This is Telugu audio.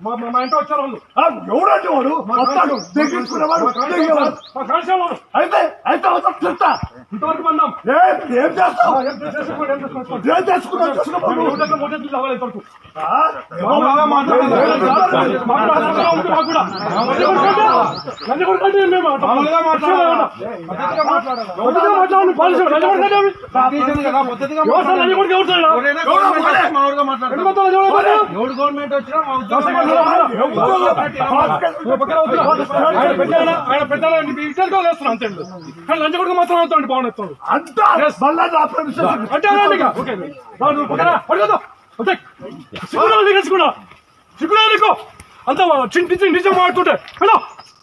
మా మా వచ్చారు వాళ్ళు ఎవడంటే వాడు వస్తాడు అయితే అయితే వస్తాడు చెప్తా ఇంతవరకు పన్నాం ఏం చేస్తావు ఏం చేసుకున్నావు మాట్లాడాలి మాట్లాడుగా ఎవడు గవర్నమెంట్ వచ్చినా ఆయన పెద్దలు వేస్తున్నా అంతే కానీ లంచగొడుకు మాత్రం అవుతాడు పవన్ ఎత్తాడు అంటే సిగ్గుడా సిగ్గుడా అంతా. చింటి చింటి మాడుతుంటే హలో